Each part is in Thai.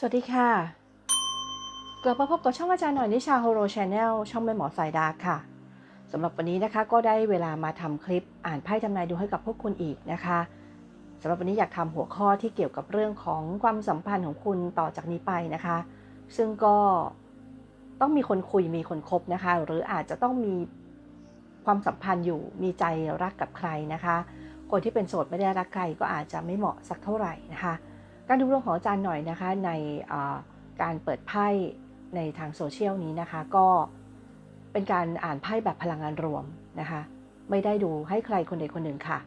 สวัสดีค่ะ กลับมาพบกับช่องอาจารย์หน่อยนิชาโฮโรชแนลช่องแม่หมอสายดาค่ะสำหรับวันนี้นะคะก็ได้เวลามาทำคลิปอ่านไพ่ทำนายดูให้กับพวกคุณอีกนะคะสำหรับวันนี้อยากทำหัวข้อที่เกี่ยวกับเรื่องของความสัมพันธ์ของคุณต่อจากนี้ไปนะคะ ซึ่งก็ต้องมีคนคุยมีคนคบนะคะ หรืออาจจะต้องมีความสัมพันธ์อยู่มีใจรักกับใครนะคะ คนที่เป็นโสดไม่ได้รักใครก็อาจจะไม่เหมาะสักเท่าไหร่นะคะ การดูดวงของอาจารย์หน่อยนะคะในการเปิดไพ่ในทางโซเชียลนี้นะคะ ก็เป็นการอ่านไพ่แบบพลังงานรวมนะคะ ไม่ได้ดูให้ใครคนใดคนหนึ่งค่ะ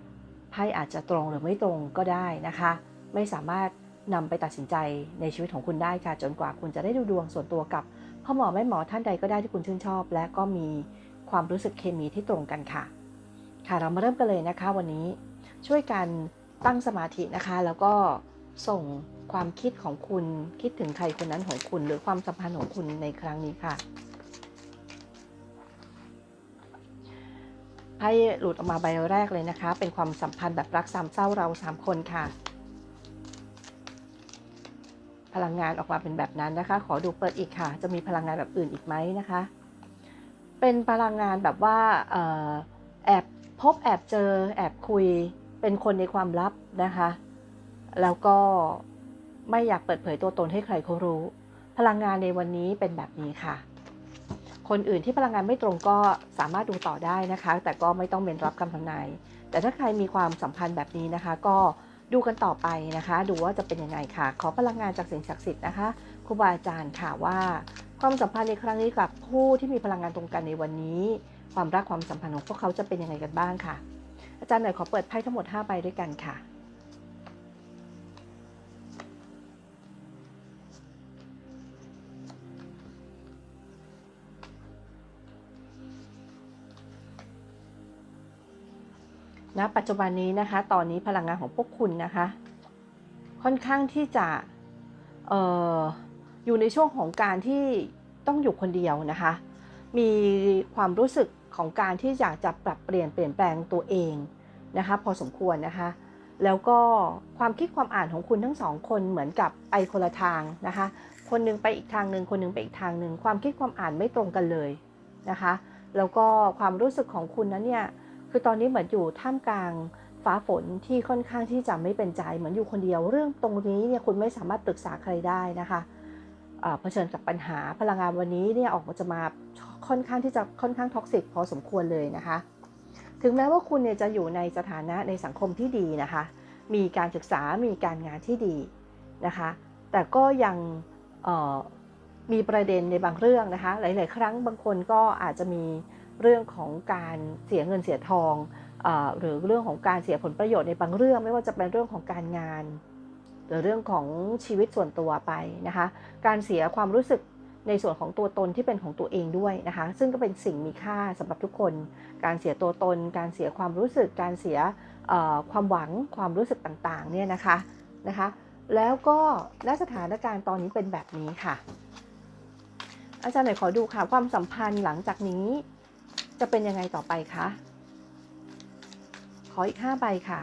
ไพ่อาจจะตรงหรือไม่ตรงก็ได้นะคะ ไม่สามารถนำไปตัดสินใจในชีวิตของคุณได้ค่ะ จนกว่าคุณจะได้ดูดวงส่วนตัวกับพ่อหมอแม่หมอท่านใดก็ได้ที่คุณชื่นชอบ และก็มีความรู้สึกเคมีที่ตรงกันค่ะ ค่ะเรามาเริ่มกันเลยนะคะ วันนี้ช่วยกันตั้งสมาธินะคะ แล้วก็ ส่งความคิดของคุณคิดถึงใครคนนั้นของคุณ หรือความสัมพันธ์ของคุณในครั้งนี้ค่ะไพ่หลุดออกมาใบแรกเลยนะคะ เป็นความสัมพันธ์แบบรักสามเศร้าเราสามคนค่ะ พลังงานออกมาเป็นแบบนั้นนะคะ ขอดูเปิดอีกค่ะ จะมีพลังงานแบบอื่นอีกไหมนะคะ เป็นพลังงานแบบว่าออแอบพบแอบเจอแอบคุยเป็นคนในความลับนะคะ แล้วก็ไม่อยากเปิดเผยตัวตนให้ใครเขารู้ พลังงานในวันนี้เป็นแบบนี้ค่ะ คนอื่นที่พลังงานไม่ตรงก็สามารถดูต่อได้นะคะ แต่ก็ไม่ต้องเป็นรับคำทำนายแต่ถ้าใครมีความสัมพันธ์แบบนี้นะคะ ก็ดูกันต่อไปนะคะ ดูว่าจะเป็นยังไงค่ะ ขอพลังงานจากสิ่งศักดิ์สิทธิ์นะคะครูบาอาจารย์ค่ะว่า ความสัมพันธ์ในครั้งนี้กับผู้ที่มีพลังงานตรงกันในวันนี้ ความรักความสัมพันธ์ของพวกเขาจะเป็นยังไงกันบ้างค่ะ อาจารย์หน่อยขอเปิดไพ่ทั้งหมด 5 ใบด้วยกันค่ะ ณปัจจุบันนี้นะคะ ตอนนี้พลังงานของพวกคุณนะคะ ค่อนข้างที่จะเอออยู่ในช่วงของการที่ต้องอยู่คนเดียวนะคะ มีความรู้สึกของการที่อยากจะปรับเปลี่ยนเปลี่ยนแปลงตัวเองนะคะ พอสมควรนะคะ แล้วก็ความคิดความอ่านของคุณทั้งสองคนเหมือนกับไปคนละทางนะคะ คนหนึงไปอีกทางหนึ่งคนหนึงไปอีกทางหนึ่งความคิดความอ่านไม่ตรงกันเลยนะคะ แล้วก็ความรู้สึกของคุณนั้นเนี่ย คือตอนนี้เหมือนอยู่ท่ามกลางฟ้าฝนที่ค่อนข้างที่จะไม่เป็นใจเหมือนอยู่คนเดียว เรื่องตรงนี้เนี่ยคุณไม่สามารถปรึกษาใครได้นะคะเผชิญกับปัญหาพลังงานวันนี้เนี่ยออกมาจะมาค่อนข้างที่จะค่อนข้างท็อกซิกพอสมควรเลยนะคะ ถึงแม้ว่าคุณเนี่ยจะอยู่ในสถานะในสังคมที่ดีนะคะ มีการศึกษา มีการงานที่ดีนะคะ แต่ก็ยังมีประเด็นในบางเรื่องนะคะ หลาย ๆ ครั้งบางคนก็อาจจะมี เรื่องของการเสียเงินเสียทองอหรือเรื่องของการเสียผลประโยชน์ในบางเรื่อง ไม่ว่าจะเป็นเรื่องของการงาน หรือเรื่องของชีวิตส่วนตัวไปนะคะ การเสียความรู้สึกในส่วนของตัวตนที่เป็นของตัวเองด้วยนะคะ ซึ่งก็เป็นสิ่งมีค่าสำหรับทุกคน การเสียตัวตน การเสียความรู้สึก การเสียความหวังความรู้สึกต่างๆเนี่ยนะคะนะคะ แล้วก็ณสถานการณ์ตอนนี้เป็นแบบนี้ค่ะ อาจารย์หน่อยขอดูค่ะความสัมพันธ์หลังจากนี้ จะเป็นยังไงต่อไปคะ ขออีก 5 ใบค่ะ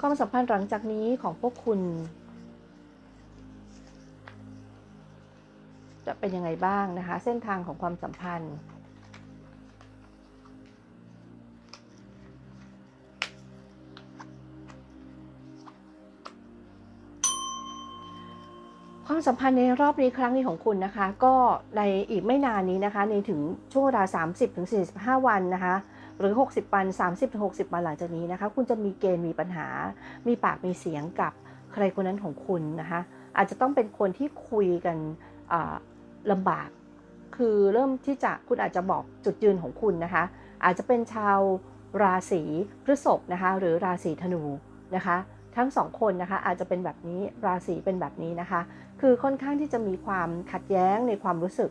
ความสัมพันธ์หลังจากนี้ของพวกคุณ จะเป็นยังไงบ้างนะคะ เส้นทางของความสัมพันธ์ ความสัมพันธ์ในรอบนี้ครั้งนี้ของคุณนะคะ ก็ในอีกไม่นานนี้นะคะ ในถึงช่วงเวลา 30ถึง45 วันนะคะ หรือ 60 วัน 30ถึง60 วันหลังจากนี้นะคะ คุณจะมีเกณฑ์มีปัญหา มีปากมีเสียงกับใครคนนั้นของคุณนะคะ อาจจะต้องเป็นคนที่คุยกันอ่าลำบาก คือเริ่มที่จะคุณอาจจะบอกจุดยืนของคุณนะคะ อาจจะเป็นชาวราศีพฤษภนะคะ หรือราศีธนูนะคะทั้งสองคนนะคะอาจจะเป็นแบบนี้ราศีเป็นแบบนี้นะคะ คือค่อนข้างที่จะมีความขัดแย้งในความรู้สึก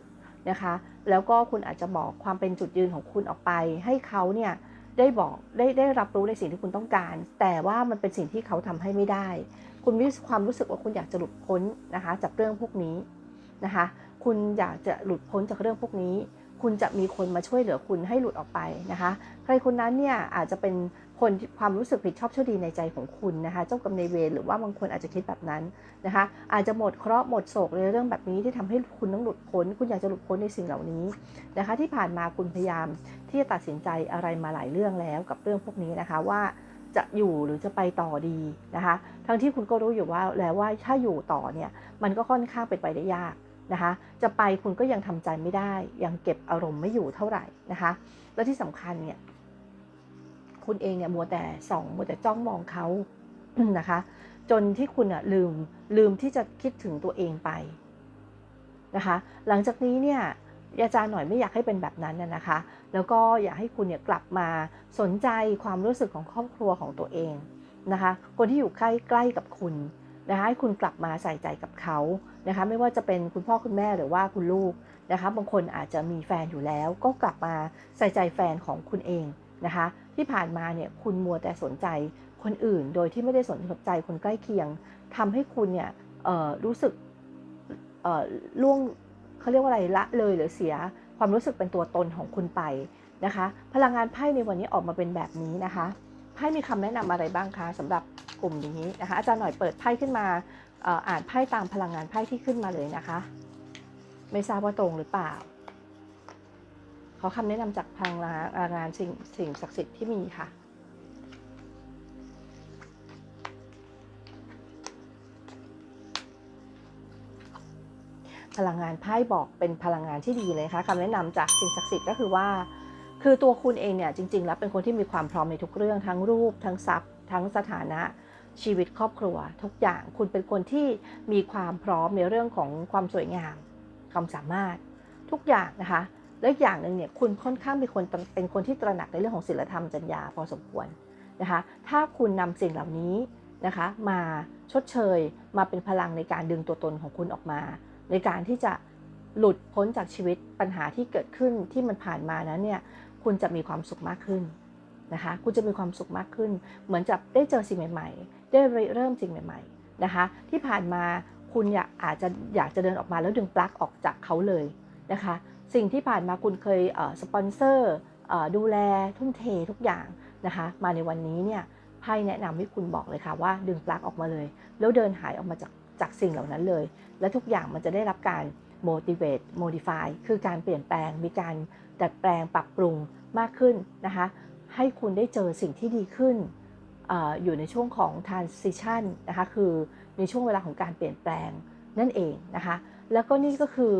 นะคะ แล้วก็คุณอาจจะบอกความเป็นจุดยืนของคุณออกไป ให้เขาเนี่ยได้บอกได้ได้รับรู้ในสิ่งที่คุณต้องการ แต่ว่ามันเป็นสิ่งที่เขาทำให้ไม่ได้ คุณมีความรู้สึกว่าคุณอยากจะหลุดพ้นนะคะจากเรื่องพวกนี้นะคะ คุณอยากจะหลุดพ้นจากเรื่องพวกนี้ คุณจะมีคนมาช่วยเหลือคุณให้หลุดออกไปนะคะ ใครคนนั้นเนี่ยอาจจะเป็นคนความรู้สึกผิดชอบชั่วดีในใจของคุณนะคะ เจ้ากรรมนายเวรหรือว่าบางคนอาจจะคิดแบบนั้นนะคะ อาจจะหมดเคราะห์หมดโศกในเรื่องแบบนี้ที่ทำให้คุณต้องหลุดพ้น คุณอยากจะหลุดพ้นในสิ่งเหล่านี้นะคะ ที่ผ่านมาคุณพยายามที่จะตัดสินใจอะไรมาหลายเรื่องแล้วกับเรื่องพวกนี้นะคะว่าจะอยู่หรือจะไปต่อดีนะคะ ทั้งที่คุณก็รู้อยู่ว่าแล้วว่าถ้าอยู่ต่อเนี่ยมันก็ค่อนข้างเป็นไปได้ยาก นะคะ จะไปคุณก็ยังทำใจไม่ได้ ยังเก็บอารมณ์ไม่อยู่เท่าไหร่นะคะ และที่สำคัญเนี่ย คุณเองเนี่ยมัวแต่ส่องมัวแต่จ้องมองเขานะคะ จนที่คุณอะลืมลืมที่จะคิดถึงตัวเองไปนะคะ หลังจากนี้เนี่ยอาจารย์หน่อยไม่อยากให้เป็นแบบนั้นนะคะ แล้วก็อยากให้คุณเนี่ยกลับมาสนใจความรู้สึกของครอบครัวของตัวเองนะคะ คนที่อยู่ใกล้ใกล้กับคุณนะคะให้คุณกลับมาใส่ใจกับเขา นะคะไม่ว่าจะเป็นคุณพ่อคุณแม่หรือว่าคุณลูกนะคะบางคนอาจจะมีแฟนอยู่แล้ว ก็กลับมาใส่ใจแฟนของคุณเองนะคะที่ผ่านมาเนี่ยคุณมัวแต่สนใจคนอื่น โดยที่ไม่ได้สนใจคนใกล้เคียงทำให้คุณเนี่ยรู้สึกล่วงเขาเรียกว่าอะไรละเลยหรือเสียความรู้สึกเป็นตัวตนของคุณไปนะคะ พลังงานไพ่ในวันนี้ออกมาเป็นแบบนี้นะคะไพ่มีคำแนะนำอะไรบ้างคะสำหรับกลุ่มนี้นะคะอาจารย์หน่อยเปิดไพ่ขึ้นมา อ่านไพ่ตามพลังงานไพ่ที่ขึ้นมาเลยนะคะ ไม่ทราบว่าตรงหรือเปล่า ขอคำแนะนำจากพลังงานสิ่งสิ่งศักดิ์สิทธิ์ที่มีค่ะพลังงานไพ่บอกเป็นพลังงานที่ดีเลยค่ะคำแนะนำจากสิ่งศักดิ์สิทธิ์ก็คือว่า คือตัวคุณเองเนี่ยจริง ๆ แล้วเป็นคนที่มีความพร้อมในทุกเรื่องทั้งรูป ทั้งทรัพย์ ทั้งสถานะ ชีวิตครอบครัว ทุกอย่างคุณเป็นคนที่มีความพร้อมในเรื่องของความสวยงาม ความสามารถ ทุกอย่างนะคะและอย่างหนึ่งเนี่ยคุณค่อนข้างเป็นคนเป็นคนที่ตระหนักในเรื่องของศีลธรรมจรรยาพอสมควรนะคะถ้าคุณนำสิ่งเหล่านี้นะคะมาชดเชยมาเป็นพลังในการดึงตัวตนของคุณออกมา ในการที่จะหลุดพ้นจากชีวิตปัญหาที่เกิดขึ้นที่มันผ่านมานั้นเนี่ยคุณจะมีความสุขมากขึ้นนะคะคุณจะมีความสุขมากขึ้น เหมือนจะได้เจอสิ่งใหม่ๆ ได้เริ่มสิ่งใหม่ ๆนะคะ ที่ผ่านมาคุณอยากอาจจะอยากจะเดินออกมาแล้วดึงปลั๊กออกจากเขาเลยนะคะ สิ่งที่ผ่านมาคุณเคยสปอนเซอร์ดูแลทุ่มเททุกอย่างนะคะ มาในวันนี้เนี่ยไพ่แนะนำให้คุณบอกเลยค่ะว่าดึงปลั๊กออกมาเลย แล้วเดินหายออกมาจากจากสิ่งเหล่านั้นเลย และทุกอย่างมันจะได้รับการ motivate modify คือการเปลี่ยนแปลงมีการดัดแปลงปรับปรุงมากขึ้นนะคะ ให้คุณได้เจอสิ่งที่ดีขึ้น อยู่ในช่วงของ transition นะคะคือในช่วงเวลาของการเปลี่ยนแปลงนั่นเองนะคะแล้วก็นี่ก็คือ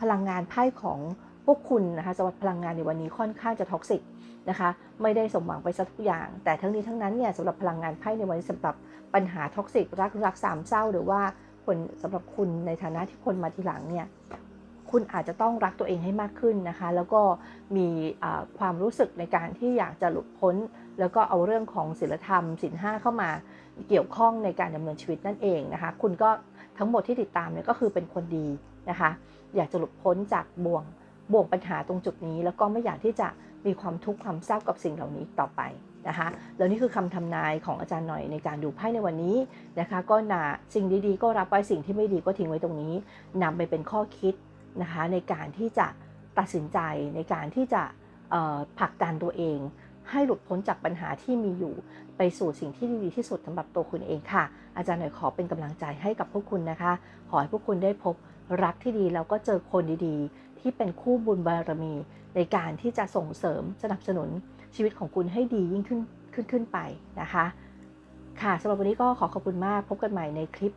พลังงานไพ่ของพวกคุณนะคะสำหรับพลังงานในวันนี้ค่อนข้างจะท็อกซิกนะคะไม่ได้สมหวังไปซะทุกอย่าง แต่ทั้งนี้ทั้งนั้นเนี่ยสำหรับพลังงานไพ่ในวันนี้สำหรับปัญหาท็อกซิกรักรักสามเศร้า หรือว่าคนสำหรับคุณในฐานะที่คนมาทีหลังเนี่ย คุณอาจจะต้องรักตัวเองให้มากขึ้นนะคะ แล้วก็มีความรู้สึกในการที่อยากจะหลุดพ้น แล้วก็เอาเรื่องของศีลธรรมศีลห้าเข้ามาเกี่ยวข้องในการดำเนินชีวิตนั่นเองนะคะ คุณก็ทั้งหมดที่ติดตามเนี่ยก็คือเป็นคนดีนะคะ อยากจะหลุดพ้นจากบ่วงบ่วงปัญหาตรงจุดนี้ แล้วก็ไม่อยากที่จะมีความทุกข์ความเศร้ากับสิ่งเหล่านี้ต่อไปนะคะแล้วนี่คือคำทำนายของอาจารย์หน่อยในการดูไพ่ในวันนี้นะคะ ก็นาสิ่งดีๆ ก็รับไว้สิ่งที่ไม่ดีก็ทิ้งไว้ตรงนี้นำไปเป็นข้อคิด นะคะในการที่จะตัดสินใจในการที่จะผลักดันตัวเอง ให้หลุดพ้นจากปัญหาที่มีอยู่ ไปสู่สิ่งที่ดีที่สุดสำหรับตัวคุณเองค่ะ อาจารย์หน่อยขอเป็นกำลังใจให้กับพวกคุณนะคะ ขอให้พวกคุณได้พบรักที่ดีแล้วก็เจอคนดีๆ ที่เป็นคู่บุญบารมี ในการที่จะส่งเสริมสนับสนุนชีวิตของคุณให้ดียิ่งขึ้นขึ้นขึ้นไปนะคะ ค่ะสำหรับวันนี้ก็ขอขอบคุณมากพบกันใหม่ในคลิป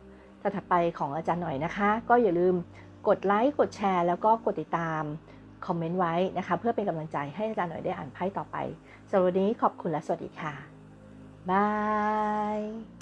ถัดไปของอาจารย์หน่อยนะคะ ก็อย่าลืม กดไลค์กดแชร์ แล้วก็กดติดตามคอมเมนต์ไว้นะคะ เพื่อเป็นกำลังใจให้อาจารย์หน่อยได้อ่านไพ่ต่อไปสำหรับวันนี้ขอบคุณและสวัสดีค่ะบาย